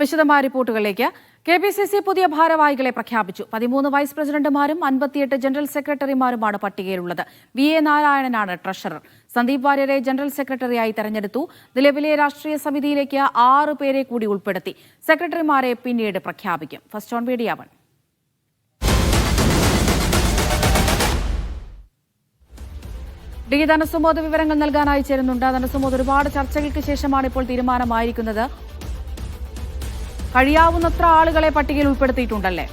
വിശദമായ റിപ്പോർട്ടുകളിലേക്ക്. K P C C പുതിയ ഭാരവാഹികളെ പ്രഖ്യാപിച്ചു. പതിമൂന്ന് വൈസ് പ്രസിഡന്റുമാരും അൻപത്തിയെട്ട് ജനറൽ സെക്രട്ടറിമാരുമാണ് പട്ടികയിലുള്ളത്. വി എ നാരായണനാണ് ട്രഷറർ. സന്ദീപ് വാര്യരെ ജനറൽ സെക്രട്ടറിയായി തെരഞ്ഞെടുത്തു. നിലവിലെ രാഷ്ട്രീയ സമിതിയിലേക്ക് ആറ് പേരെ കൂടി ഉൾപ്പെടുത്തി. സെക്രട്ടറിമാരെ പിന്നീട് പ്രഖ്യാപിക്കും. First on media one. D Dhanasumod വിവരങ്ങൾ നൽകാനായി ചേരുന്നുണ്ട്. ധനസുമോദ് ഒരുപാട് ചർച്ചകൾക്ക് ശേഷമാണ് ഇപ്പോൾ തീരുമാനമായിരിക്കുന്നത്. കഴിയാവുന്നത്ര ആളുകളെ പട്ടികയിൽ ഉൾപ്പെടുത്തിയിട്ടുണ്ടല്ലേ?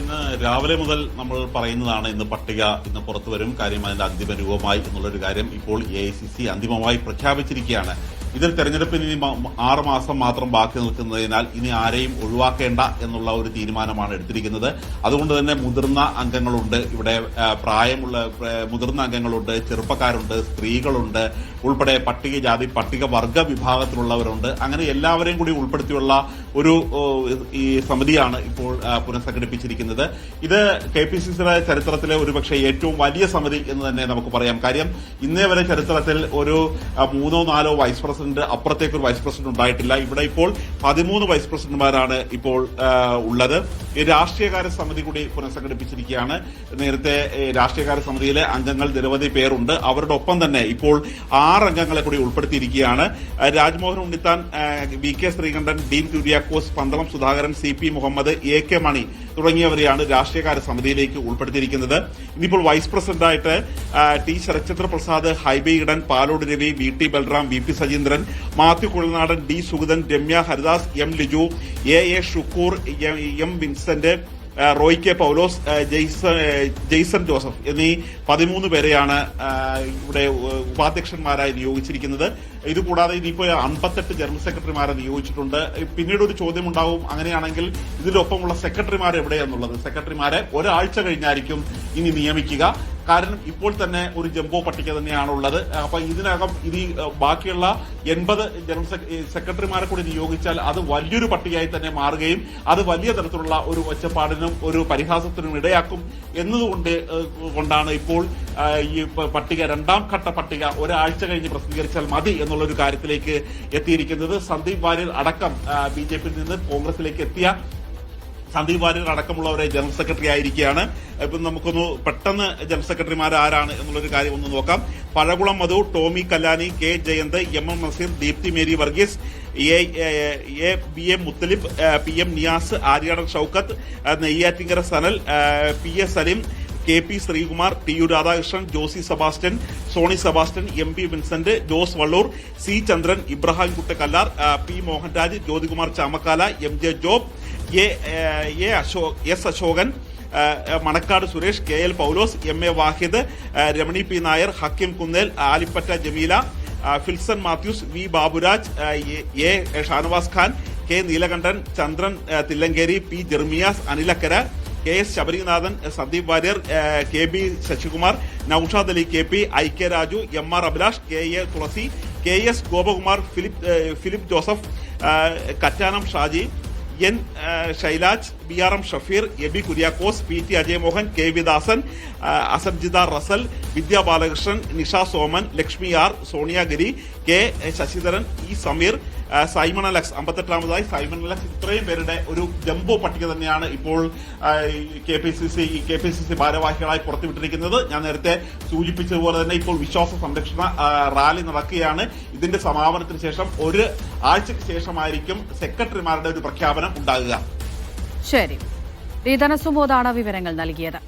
ഇന്ന് രാവിലെ മുതൽ നമ്മൾ പറയുന്നതാണ് ഇന്ന് പട്ടിക ഇന്ന് പുറത്തു വരും. കാര്യം അതിന്റെ അന്തിമ രൂപമായി എന്നുള്ളൊരു കാര്യം ഇപ്പോൾ എ ഐ സി സി അന്തിമമായി പ്രഖ്യാപിച്ചിരിക്കുകയാണ്. ഇതിൽ തെരഞ്ഞെടുപ്പിന് ഇനി ആറ് മാസം മാത്രം ബാക്കി നിൽക്കുന്നതിനാൽ ഇനി ആരെയും ഒഴിവാക്കേണ്ട എന്നുള്ള ഒരു തീരുമാനമാണ് എടുത്തിരിക്കുന്നത്. അതുകൊണ്ട് തന്നെ മുതിർന്ന അംഗങ്ങളുണ്ട്. ഇവിടെ പ്രായമുള്ള മുതിർന്ന അംഗങ്ങളുണ്ട് ചെറുപ്പക്കാരുണ്ട് സ്ത്രീകളുണ്ട് ഉൾപ്പെടെ പട്ടികജാതി പട്ടികവർഗ വിഭാഗത്തിലുള്ളവരുണ്ട്. അങ്ങനെ എല്ലാവരെയും കൂടി ഉൾപ്പെടുത്തിയുള്ള ഒരു ഈ സമിതിയാണ് ഇപ്പോൾ പുനഃസംഘടിപ്പിച്ചിരിക്കുന്നത്. ഇത് കെ പി സി സിയുടെ ചരിത്രത്തിലെ ഒരുപക്ഷെ ഏറ്റവും വലിയ സമിതി എന്ന് തന്നെ നമുക്ക് പറയാം. കാര്യം ഇന്നേ വരെ ചരിത്രത്തിൽ ഒരു മൂന്നോ നാലോ വൈസ് പ്രസിഡന്റ് അപ്പുറത്തേക്ക് ഒരു വൈസ് പ്രസിഡന്റ് ഉണ്ടായിട്ടില്ല. ഇവിടെ ഇപ്പോൾ പതിമൂന്ന് വൈസ് പ്രസിഡന്റുമാരാണ് ഇപ്പോൾ ഉള്ളത്. രാഷ്ട്രീയകാര്യ സമിതി കൂടി പുനഃസംഘടിപ്പിച്ചിരിക്കുകയാണ്. നേരത്തെ രാഷ്ട്രീയകാര്യ സമിതിയിലെ അംഗങ്ങൾ നിരവധി പേരുണ്ട്. അവരുടെ ഒപ്പം തന്നെ ഇപ്പോൾ ആറ് അംഗങ്ങളെ കൂടി ഉൾപ്പെടുത്തിയിരിക്കുകയാണ്. Rajmohan Unnithan V K Sreekantan Dean Kuriakose Pandalam Sudhakaran C P Muhammad A K Mani തുടങ്ങിയവരെയാണ് രാഷ്ട്രീയകാര്യ സമിതിയിലേക്ക് ഉൾപ്പെടുത്തിയിരിക്കുന്നത്. ഇനിയിപ്പോൾ vice പ്രസിഡന്റായിട്ട് T Sarathchandra Prasad Hibi Eden Palode Ravi V T Balram V P Sajeendran Mathew Kuzhalnadan D Sugathan Ramya Haridas M Liju A A Shukoor M- Vincent Roy K Paulose Jaison Jaison Joseph എന്നീ പതിമൂന്ന് പേരെയാണ് ഇവിടെ ഉപാധ്യക്ഷന്മാരായി നിയോഗിച്ചിരിക്കുന്നത്. ഇതുകൂടാതെ ഇനിയിപ്പോൾ അമ്പത്തെട്ട് general സെക്രട്ടറിമാരെ നിയോഗിച്ചിട്ടുണ്ട്. പിന്നീട് ഒരു ചോദ്യം ഉണ്ടാവും അങ്ങനെയാണെങ്കിൽ ഇതിനൊപ്പമുള്ള സെക്രട്ടറിമാർ എവിടെയെന്നുള്ളത് സെക്രട്ടറിമാരെ ഒരാഴ്ച കഴിഞ്ഞായിരിക്കും ഇനി നിയമിക്കുക. കാരണം ഇപ്പോൾ തന്നെ ഒരു ജംബോ പട്ടിക തന്നെയാണുള്ളത്. അപ്പൊ ഇതിനകം ഇത് ബാക്കിയുള്ള എൺപത് ജനറൽ സെക്രട്ടറിമാരെ കൂടി നിയോഗിച്ചാൽ അത് വലിയൊരു പട്ടികയായി തന്നെ മാറുകയും അത് വലിയ തരത്തിലുള്ള ഒരു ഒച്ചപ്പാടിനും ഒരു പരിഹാസത്തിനും ഇടയാക്കും എന്നതുകൊണ്ട് കൊണ്ടാണ് ഇപ്പോൾ ഈ പട്ടിക രണ്ടാം ഘട്ട പട്ടിക ഒരാഴ്ച കഴിഞ്ഞ് പ്രസിദ്ധീകരിച്ചാൽ മതി എന്നുള്ള ഒരു കാര്യത്തിലേക്ക് എത്തിയിരിക്കുന്നത്. സന്ദീപ് വാര്യർ അടക്കം ബി ജെ പിയിൽ നിന്ന് കോൺഗ്രസിലേക്ക് എത്തിയ സന്ദീപ് വാര്യർ അടക്കമുള്ളവരെ ജനറൽ സെക്രട്ടറി ആയിരിക്കുകയാണ്. ഇപ്പം നമുക്കൊന്ന് പെട്ടെന്ന് ജനറൽ സെക്രട്ടറിമാർ ആരാണ് എന്നുള്ളൊരു കാര്യം ഒന്ന് നോക്കാം. Pazhakulam Madhu Tomy Kallani K Jayanth M M Naseer Deepthi Mary Varghese A B M Muthalib P M Niyas Aryadan Shoukath Neyyattinkara Sanal P S Saleem K P Sreekumar T U Radhakrishnan Josy Sebastian Sony Sebastian M P Vincent Jose Vallur C Chandran Ibrahim Kuttakallar P Mohanraj Jyothikumar Chamakkala M J Job A A S Ashokan Manakkad Suresh K L Paulose M A Vahid Ramani P Nair Hakkim Kunnel Alipatta Jameela Filson Mathews V Baburaj A Shanavas Khan K Neelakandan Chandran Thillankeri P Jermias Anilakkara K S Sabarinathan Sandeep Warrier K B Sasikumar Noushad Ali K P I K Raju M R Abhilash K A Thulasi K S Gopakumar Philip Philip Joseph Kattanam Shaji N Shailaj B R M Shafeer A B Kuriakose P T Ajayamohan K V Dasan ആ, Asamjitha Rasal Vidya Balakrishnan Nisha Soman Lakshmi R Soniyagiri K Sasidharan E Sameer Simon Alex അമ്പത്തെട്ടാമതായി Simon Alex ഇത്രയും പേരുടെ ഒരു jumbo പട്ടിക തന്നെയാണ് ഇപ്പോൾ K P C C K P C C ഭാരവാഹികളായി പുറത്തുവിട്ടിരിക്കുന്നത്. ഞാൻ നേരത്തെ സൂചിപ്പിച്ചതുപോലെ തന്നെ ഇപ്പോൾ വിശ്വാസ സംരക്ഷണ റാലി നടക്കുകയാണ്. ഇതിന്റെ സമാപനത്തിന് ശേഷം ഒരു ആഴ്ചയ്ക്ക് ശേഷമായിരിക്കും സെക്രട്ടറിമാരുടെ ഒരു പ്രഖ്യാപനം ഉണ്ടാകുക. ശരി. വിവരങ്ങൾ നൽകിയത്.